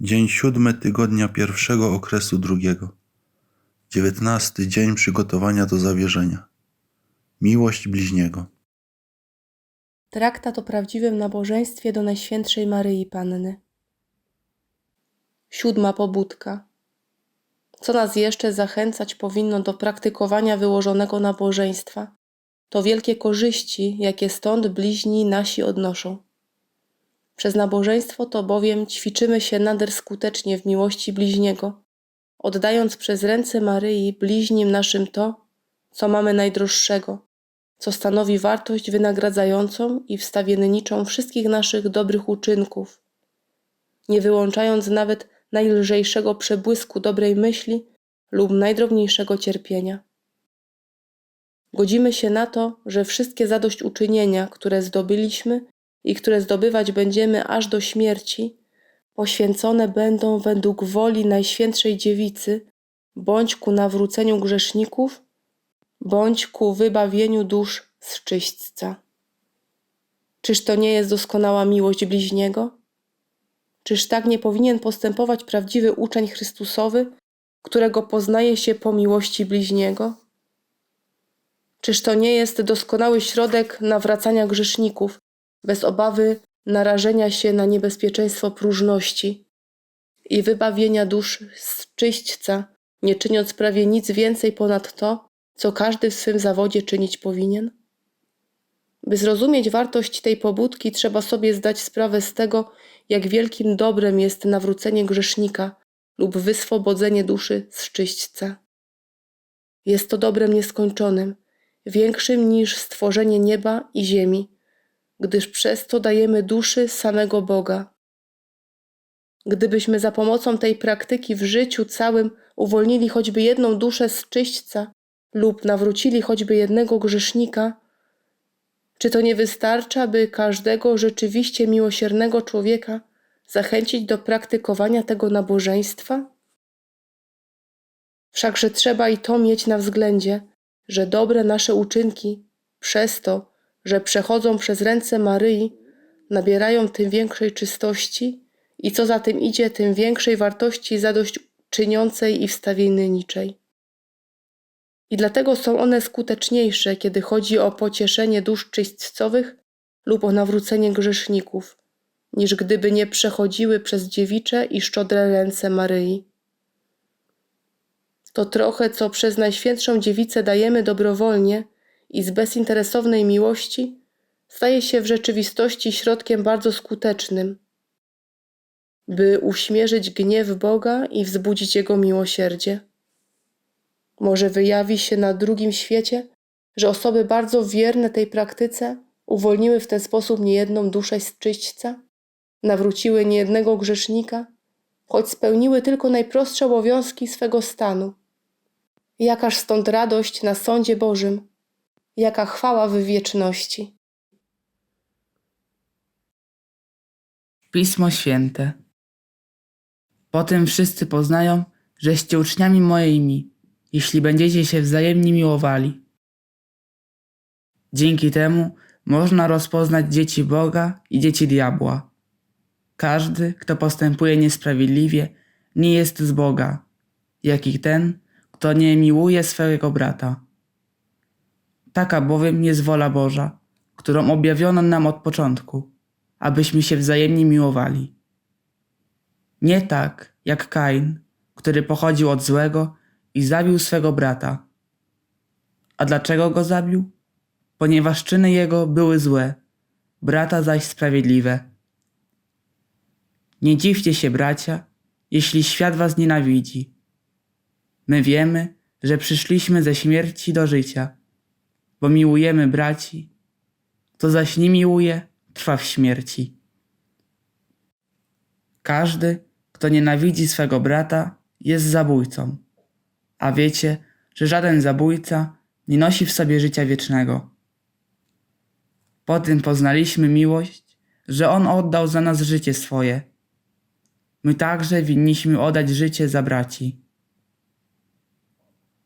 Dzień siódmy tygodnia pierwszego okresu drugiego. Dziewiętnasty dzień przygotowania do zawierzenia. Miłość bliźniego. Traktat o prawdziwym nabożeństwie do Najświętszej Maryi Panny. Siódma pobudka. Co nas jeszcze zachęcać powinno do praktykowania wyłożonego nabożeństwa, to wielkie korzyści, jakie stąd bliźni nasi odnoszą. Przez nabożeństwo to bowiem ćwiczymy się nader skutecznie w miłości bliźniego, oddając przez ręce Maryi bliźnim naszym to, co mamy najdroższego, co stanowi wartość wynagradzającą i wstawienniczą wszystkich naszych dobrych uczynków, nie wyłączając nawet najlżejszego przebłysku dobrej myśli lub najdrobniejszego cierpienia. Godzimy się na to, że wszystkie zadośćuczynienia, które zdobyliśmy i które zdobywać będziemy aż do śmierci, poświęcone będą według woli Najświętszej Dziewicy, bądź ku nawróceniu grzeszników, bądź ku wybawieniu dusz z czyśćca. Czyż to nie jest doskonała miłość bliźniego? Czyż tak nie powinien postępować prawdziwy uczeń Chrystusowy, którego poznaje się po miłości bliźniego? Czyż to nie jest doskonały środek nawracania grzeszników, bez obawy narażenia się na niebezpieczeństwo próżności i wybawienia dusz z czyśćca, nie czyniąc prawie nic więcej ponad to, co każdy w swym zawodzie czynić powinien? By zrozumieć wartość tej pobudki, trzeba sobie zdać sprawę z tego, jak wielkim dobrem jest nawrócenie grzesznika lub wyswobodzenie duszy z czyśćca. Jest to dobrem nieskończonym, większym niż stworzenie nieba i ziemi, gdyż przez to dajemy duszy samego Boga. Gdybyśmy za pomocą tej praktyki w życiu całym uwolnili choćby jedną duszę z czyśćca lub nawrócili choćby jednego grzesznika, czy to nie wystarcza, by każdego rzeczywiście miłosiernego człowieka zachęcić do praktykowania tego nabożeństwa? Wszakże trzeba i to mieć na względzie, że dobre nasze uczynki przez to, że przechodzą przez ręce Maryi, nabierają tym większej czystości i co za tym idzie, tym większej wartości zadośćczyniącej i wstawienniczej. I dlatego są one skuteczniejsze, kiedy chodzi o pocieszenie dusz czyśćcowych lub o nawrócenie grzeszników, niż gdyby nie przechodziły przez dziewicze i szczodre ręce Maryi. To trochę, co przez Najświętszą Dziewicę dajemy dobrowolnie i z bezinteresownej miłości, staje się w rzeczywistości środkiem bardzo skutecznym, by uśmierzyć gniew Boga i wzbudzić Jego miłosierdzie. Może wyjawi się na drugim świecie, że osoby bardzo wierne tej praktyce uwolniły w ten sposób niejedną duszę z czyśćca, nawróciły niejednego grzesznika, choć spełniły tylko najprostsze obowiązki swego stanu. Jakaż stąd radość na sądzie Bożym, jaka chwała w wieczności. Pismo Święte. Potem wszyscy poznają, żeście uczniami moimi, jeśli będziecie się wzajemnie miłowali. Dzięki temu można rozpoznać dzieci Boga i dzieci diabła. Każdy, kto postępuje niesprawiedliwie, nie jest z Boga, jak i ten, kto nie miłuje swego brata. Taka bowiem jest wola Boża, którą objawiono nam od początku, abyśmy się wzajemnie miłowali. Nie tak jak Kain, który pochodził od złego i zabił swego brata. A dlaczego go zabił? Ponieważ czyny jego były złe, brata zaś sprawiedliwe. Nie dziwcie się, bracia, jeśli świat was nienawidzi. My wiemy, że przyszliśmy ze śmierci do życia, bo miłujemy braci. Kto zaś nie miłuje, trwa w śmierci. Każdy, kto nienawidzi swego brata, jest zabójcą. A wiecie, że żaden zabójca nie nosi w sobie życia wiecznego. Po tym poznaliśmy miłość, że On oddał za nas życie swoje. My także winniśmy oddać życie za braci.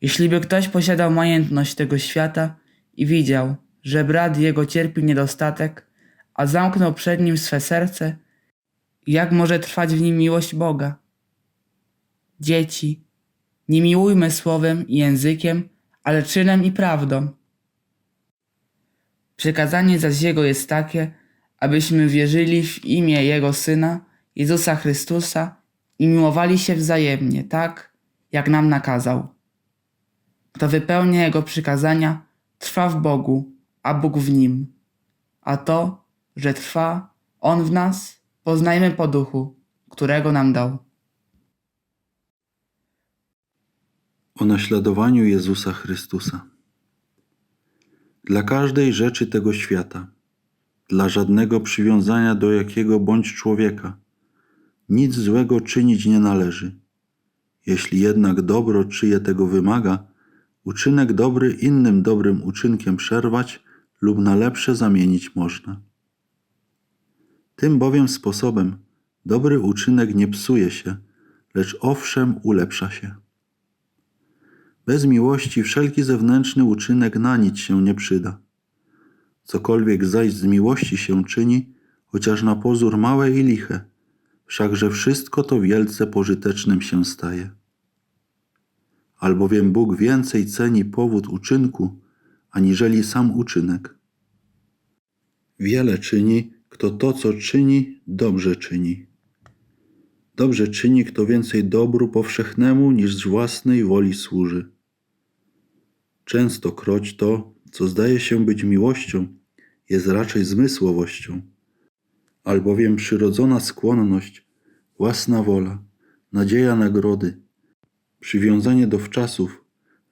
Jeśli by ktoś posiadał majętność tego świata i widział, że brat jego cierpi niedostatek, a zamknął przed nim swe serce Jak może trwać w nim miłość Boga? Dzieci, nie miłujmy słowem i językiem, ale czynem i prawdą. Przykazanie zaś Jego jest takie, abyśmy wierzyli w imię Jego Syna, Jezusa Chrystusa i miłowali się wzajemnie, tak jak nam nakazał. Kto wypełnia Jego przykazania, trwa w Bogu, a Bóg w nim. A to, że trwa On w nas, poznajmy po duchu, którego nam dał. O naśladowaniu Jezusa Chrystusa. Dla każdej rzeczy tego świata, dla żadnego przywiązania do jakiego bądź człowieka, nic złego czynić nie należy. Jeśli jednak dobro czyje tego wymaga, uczynek dobry innym dobrym uczynkiem przerwać lub na lepsze zamienić można. Tym bowiem sposobem dobry uczynek nie psuje się, lecz owszem ulepsza się. Bez miłości wszelki zewnętrzny uczynek na nic się nie przyda. Cokolwiek zaś z miłości się czyni, chociaż na pozór małe i liche, wszakże wszystko to wielce pożytecznym się staje. Albowiem Bóg więcej ceni powód uczynku, aniżeli sam uczynek. Wiele czyni, kto to, co czyni, dobrze czyni. Dobrze czyni, kto więcej dobru powszechnemu niż z własnej woli służy. Częstokroć to, co zdaje się być miłością, jest raczej zmysłowością, albowiem przyrodzona skłonność, własna wola, nadzieja nagrody, przywiązanie do wczasów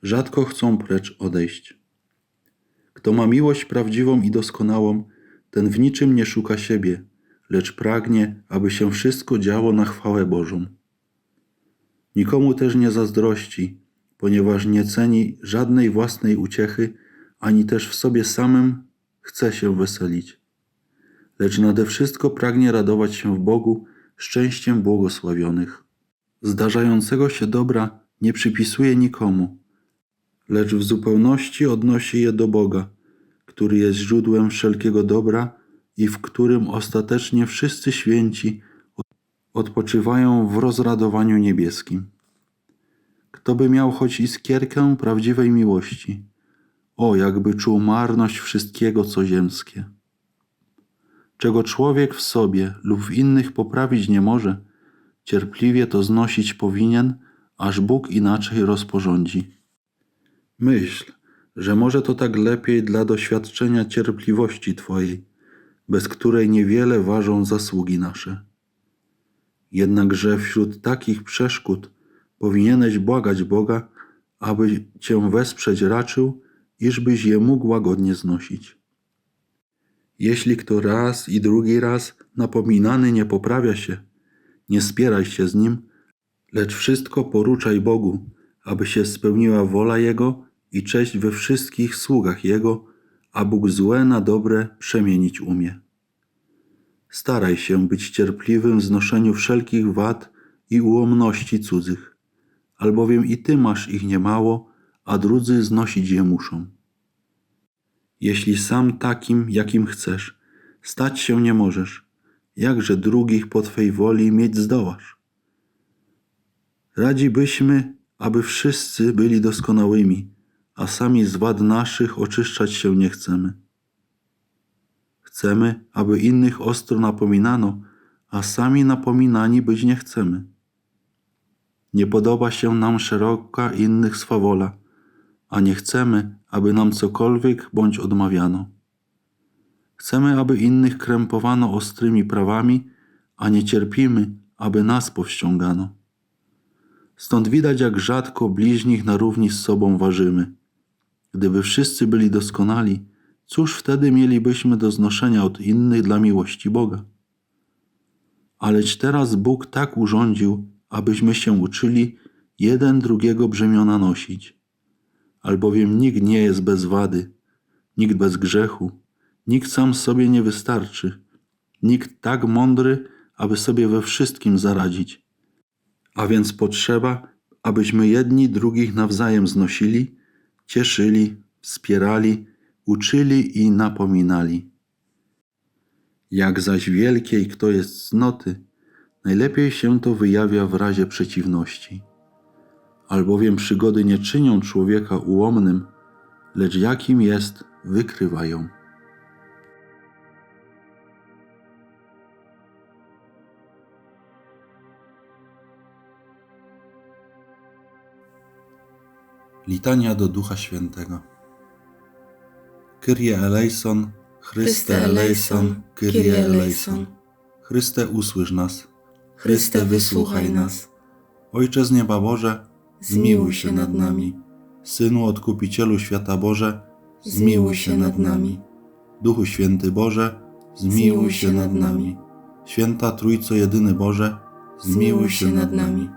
rzadko chcą precz odejść. Kto ma miłość prawdziwą i doskonałą, ten w niczym nie szuka siebie, lecz pragnie, aby się wszystko działo na chwałę Bożą. Nikomu też nie zazdrości, ponieważ nie ceni żadnej własnej uciechy, ani też w sobie samym chce się weselić. Lecz nade wszystko pragnie radować się w Bogu szczęściem błogosławionych. Zdarzającego się dobra nie przypisuje nikomu, lecz w zupełności odnosi je do Boga, który jest źródłem wszelkiego dobra i w którym ostatecznie wszyscy święci odpoczywają w rozradowaniu niebieskim. Kto by miał choć iskierkę prawdziwej miłości, o, jakby czuł marność wszystkiego, co ziemskie. Czego człowiek w sobie lub w innych poprawić nie może, cierpliwie to znosić powinien, aż Bóg inaczej rozporządzi. Myśl, że może to tak lepiej dla doświadczenia cierpliwości Twojej, bez której niewiele ważą zasługi nasze. Jednakże wśród takich przeszkód powinieneś błagać Boga, aby Cię wesprzeć raczył, iżbyś je mógł łagodnie znosić. Jeśli kto raz i drugi raz napominany nie poprawia się, nie spieraj się z nim, lecz wszystko poruczaj Bogu, aby się spełniła wola Jego i cześć we wszystkich sługach Jego, a Bóg złe na dobre przemienić umie. Staraj się być cierpliwym w znoszeniu wszelkich wad i ułomności cudzych, albowiem i Ty masz ich niemało, a drudzy znosić je muszą. Jeśli sam takim, jakim chcesz, stać się nie możesz, jakże drugich po Twej woli mieć zdołasz? Radzi byśmy, aby wszyscy byli doskonałymi, a sami z wad naszych oczyszczać się nie chcemy. Chcemy, aby innych ostro napominano, a sami napominani być nie chcemy. Nie podoba się nam szeroka innych swawola, a nie chcemy, aby nam cokolwiek bądź odmawiano. Chcemy, aby innych krępowano ostrymi prawami, a nie cierpimy, aby nas powściągano. Stąd widać, jak rzadko bliźnich na równi z sobą ważymy. Gdyby wszyscy byli doskonali, cóż wtedy mielibyśmy do znoszenia od innych dla miłości Boga? Aleć teraz Bóg tak urządził, abyśmy się uczyli jeden drugiego brzemiona nosić. Albowiem nikt nie jest bez wady, nikt bez grzechu, nikt sam sobie nie wystarczy, nikt tak mądry, aby sobie we wszystkim zaradzić. A więc potrzeba, abyśmy jedni drugich nawzajem znosili, cieszyli, wspierali, uczyli i napominali. Jak zaś wielkiej kto jest cnoty, Najlepiej się to wyjawia w razie przeciwności. Albowiem przygody nie czynią człowieka ułomnym, lecz jakim jest, wykrywają. Litania do Ducha Świętego. Kyrie eleison, Chryste eleison, Kyrie eleison. Chryste usłysz nas. Chryste, wysłuchaj nas. Ojcze z nieba Boże, zmiłuj się nad nami. Synu Odkupicielu Świata Boże, zmiłuj się nad nami. Duchu Święty Boże, zmiłuj się nad nami. Święta Trójco Jedyny Boże, zmiłuj się nad nami.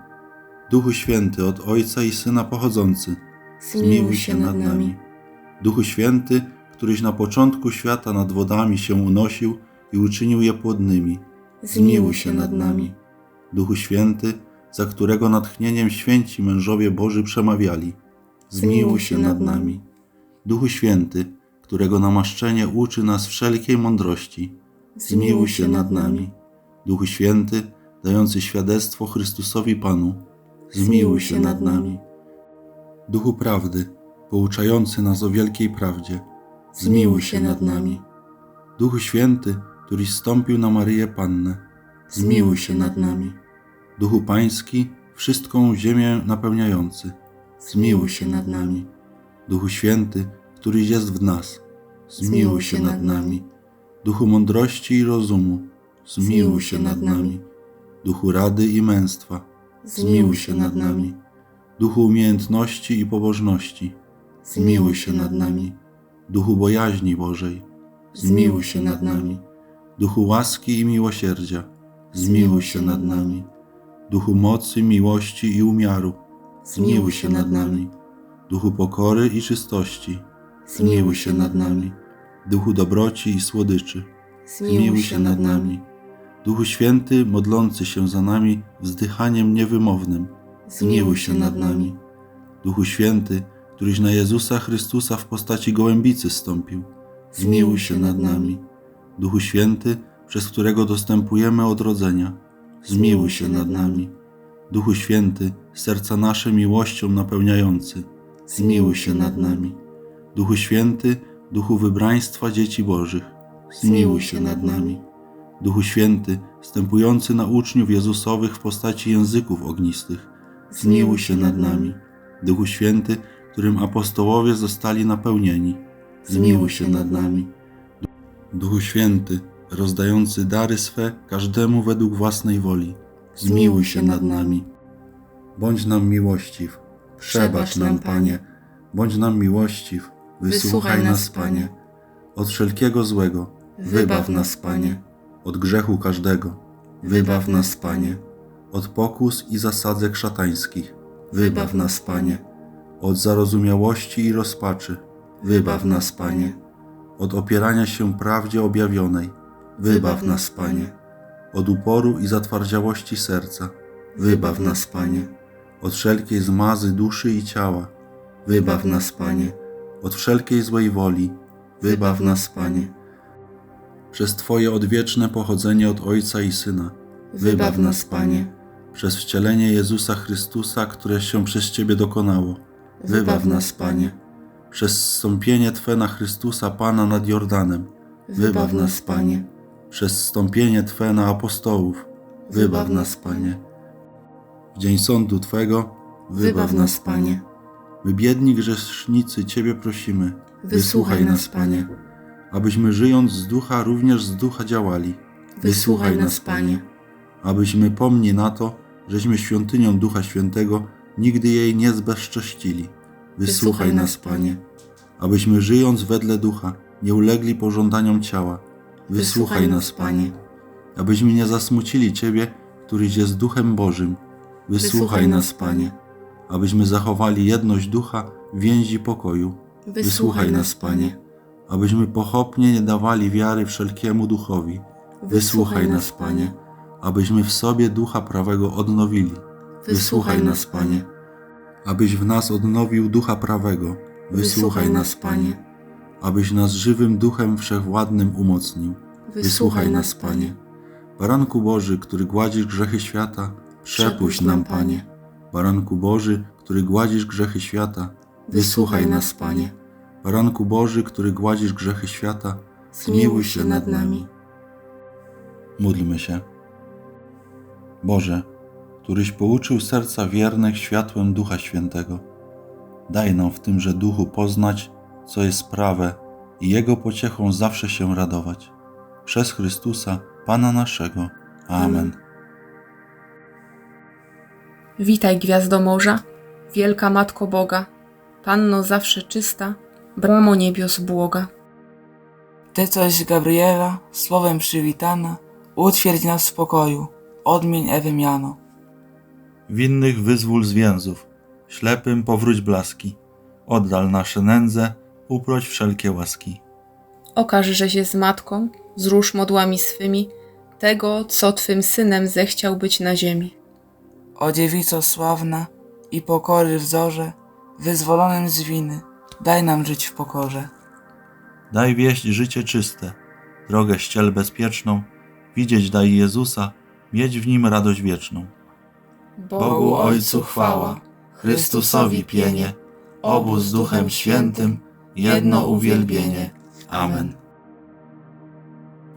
Duchu Święty od Ojca i Syna pochodzący, zmiłuj się nad nami. Duchu Święty, któryś na początku świata nad wodami się unosił i uczynił je płodnymi, zmiłuj się nad nami. Duchu Święty, za którego natchnieniem święci mężowie Boży przemawiali, zmiłuj się nad nami. Duchu Święty, którego namaszczenie uczy nas wszelkiej mądrości, zmiłuj się nad nami. Duchu Święty, dający świadectwo Chrystusowi Panu, zmiłuj się nad nami. Duchu Prawdy, pouczający nas o wielkiej prawdzie, zmiłuj się nad nami. Duchu Święty, któryś stąpił na Maryję Pannę, zmiłuj się nad nami. Duchu Pański, wszystką ziemię napełniający, zmiłuj się nad nami. Duchu Święty, któryś jest w nas, zmiłuj się nad nami. Duchu mądrości i rozumu, zmiłuj się nad nami. Duchu rady i męstwa, zmiłuj się nad nami. Duchu umiejętności i pobożności, zmiłuj się nad nami. Duchu bojaźni Bożej, zmiłuj się nad nami. Duchu łaski i miłosierdzia, zmiłuj się nad nami. Duchu mocy, miłości i umiaru, zmiłuj się nad nami. Duchu pokory i czystości, zmiłuj się nad nami. Duchu dobroci i słodyczy, zmiłuj się nad nami. Duchu Święty, modlący się za nami wzdychaniem niewymownym, zmiłuj się nad nami. Duchu Święty, któryś na Jezusa Chrystusa w postaci gołębicy stąpił, zmiłuj się nad nami. Duchu Święty, przez którego dostępujemy odrodzenia, zmiłuj się nad nami. Duchu Święty, serca nasze miłością napełniający, zmiłuj się nad nami. Duchu Święty, Duchu wybraństwa dzieci Bożych, zmiłuj się nad nami. Duchu Święty, wstępujący na uczniów Jezusowych w postaci języków ognistych, zmiłuj się nad nami. Duchu Święty, którym apostołowie zostali napełnieni, zmiłuj się nad nami. Duchu Święty, rozdający dary swe każdemu według własnej woli, zmiłuj się nad nami. Bądź nam miłościw, przebacz nam, Panie, bądź nam miłościw, wysłuchaj nas, Panie. Od wszelkiego złego, wybaw nas, Panie. Od grzechu każdego, wybaw nas, Panie. Od pokus i zasadzek szatańskich, wybaw nas, Panie. Od zarozumiałości i rozpaczy, wybaw nas, Panie. Od opierania się prawdzie objawionej, wybaw nas, Panie. Od uporu i zatwardziałości serca, wybaw nas, Panie. Od wszelkiej zmazy duszy i ciała, wybaw nas, Panie. Od wszelkiej złej woli, wybaw nas, Panie. Przez Twoje odwieczne pochodzenie od Ojca i Syna, wybaw nas, Panie. Przez wcielenie Jezusa Chrystusa, które się przez Ciebie dokonało, wybaw nas, Panie. Przez zstąpienie Twe na Chrystusa Pana nad Jordanem, wybaw nas, Panie. Przez zstąpienie Twe na apostołów, wybaw nas, Panie. W dzień sądu Twego, wybaw nas, Panie. My biedni grzesznicy Ciebie prosimy, wysłuchaj nas, Panie. Abyśmy żyjąc z ducha, również z ducha działali. Wysłuchaj nas, Panie. Abyśmy pomni na to, żeśmy świątynią Ducha Świętego nigdy jej nie zbezcześcili. Wysłuchaj nas, Panie. Abyśmy żyjąc wedle ducha, nie ulegli pożądaniom ciała. Wysłuchaj nas, Panie. Abyśmy nie zasmucili Ciebie, któryś jest Duchem Bożym. Wysłuchaj nas, Panie. Abyśmy zachowali jedność ducha w więzi pokoju. Wysłuchaj nas, Panie. Abyśmy pochopnie nie dawali wiary wszelkiemu duchowi. Wysłuchaj nas, Panie. Abyśmy w sobie ducha prawego odnowili. Wysłuchaj nas, Panie. Abyś w nas odnowił ducha prawego. Wysłuchaj nas, Panie. Abyś nas żywym duchem wszechwładnym umocnił. Wysłuchaj nas, Panie. Baranku Boży, który gładzisz grzechy świata, przepuść nam, Panie. Baranku Boży, który gładzisz grzechy świata, wysłuchaj nas, Panie. Baranku Boży, który gładzisz grzechy świata, zmiłuj się nad nami. Módlmy się. Boże, któryś pouczył serca wiernych światłem Ducha Świętego, daj nam w tymże duchu poznać, co jest prawe i Jego pociechą zawsze się radować. Przez Chrystusa, Pana naszego. Amen. Witaj, gwiazdo morza, wielka Matko Boga, Panno zawsze czysta, bramo niebios błoga. Ty coś Gabriela, słowem przywitana, utwierdź nas w spokoju, odmień Ewy miano. Winnych wyzwól z więzów, ślepym powróć blaski, oddal nasze nędze, uproć wszelkie łaski. Okaż, że się z matką, zrusz modłami swymi, tego, co twym synem zechciał być na ziemi. O dziewico sławna i pokory wzorze, wyzwolonym z winy, daj nam żyć w pokorze. Daj wieść życie czyste, drogę ściel bezpieczną, widzieć daj Jezusa, mieć w nim radość wieczną. Bogu Ojcu chwała, Chrystusowi pienie, obu z Duchem Świętym, jedno uwielbienie. Amen.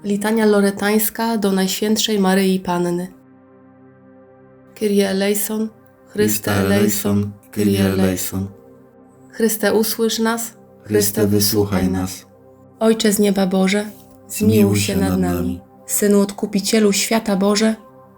Litania loretańska do Najświętszej Maryi Panny. Kyrie eleison, Chryste eleison, Kyrie eleison. Chryste usłysz nas, Chryste wysłuchaj nas. Ojcze z nieba Boże, zmiłuj się nad nami. Synu Odkupicielu świata Boże,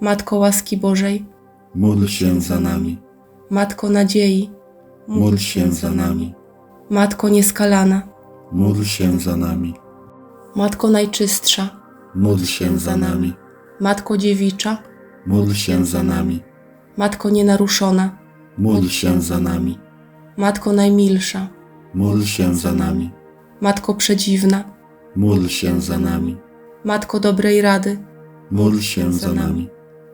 Matko łaski Bożej, Módl się za nami. Matko Nadziei, Módl się za nami. Matko Nieskalana, Módl się za nami. Matko Najczystsza, Módl się za nami. Matko Dziewicza, Módl się za nami. Matko Nienaruszona, Módl się za nami. Matko Najmilsza, Módl się za nami. Matko Przedziwna, Módl się za nami. Matko Dobrej Rady, Módl się za nami.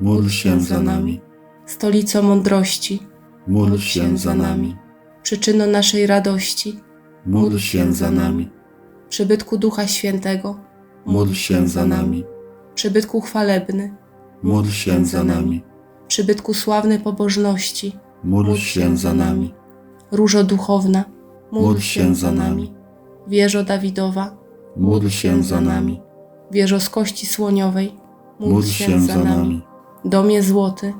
Módl się za nami. Stolico Mądrości, Módl się za nami. Przyczyno naszej radości, Módl się za nami. Przybytku Ducha Świętego, Módl się za nami. Przybytku Chwalebny, Módl się za nami. Przybytku Sławny Pobożności, Módl się za nami. Różo Duchowna, Módl się za nami. Wieżo Dawidowa, Módl się za nami. Wieżo z Kości Słoniowej, Módl się za nami. Domie Złoty,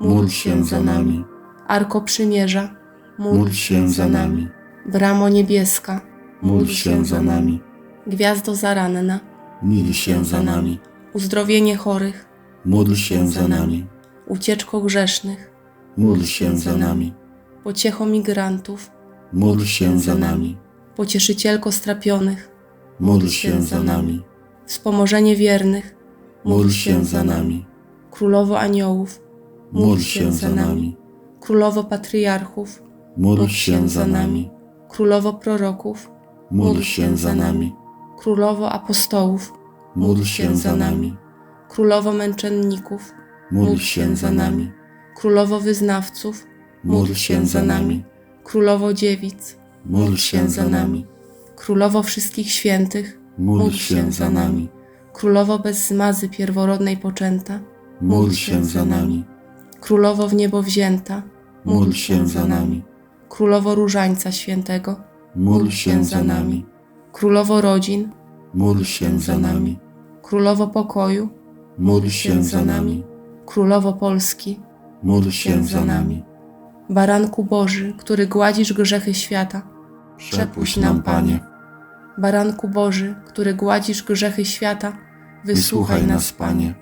Módl się za nami. Arko Przymierza, Módl się za nami. Bramo Niebieska, Módl się za nami. Gwiazdo Zaranna, Módl się za nami. Uzdrowienie chorych, Módl się za nami. Ucieczko grzesznych, Módl się za nami. Pociecho migrantów, Módl się za nami. Pocieszycielko strapionych, Módl się za nami. Wspomożenie wiernych, Módl się za nami. Królowo Aniołów, Módl się za nami. Królowo Patriarchów, Módl się za nami. Królowo Proroków, Módl się za nami. Królowo Apostołów, Módl się za nami. Królowo Męczenników, Módl się za nami. Królowo Wyznawców, Módl się za nami. Królowo Dziewic, Módl się za nami. Królowo Wszystkich Świętych, Módl się za nami. Królowo bez zmazy pierworodnej poczęta, Módl się za nami. Królowo w niebo wzięta, Módl się za nami. Królowo Różańca Świętego, Módl się za nami. Królowo Rodzin, Módl się za nami. Królowo Pokoju, Módl się za nami. Królowo Polski, Módl się za nami. Baranku Boży, który gładzisz grzechy świata, Przepuść nam, Panie. Baranku Boży, który gładzisz grzechy świata, Wysłuchaj nas, Panie.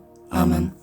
Amen.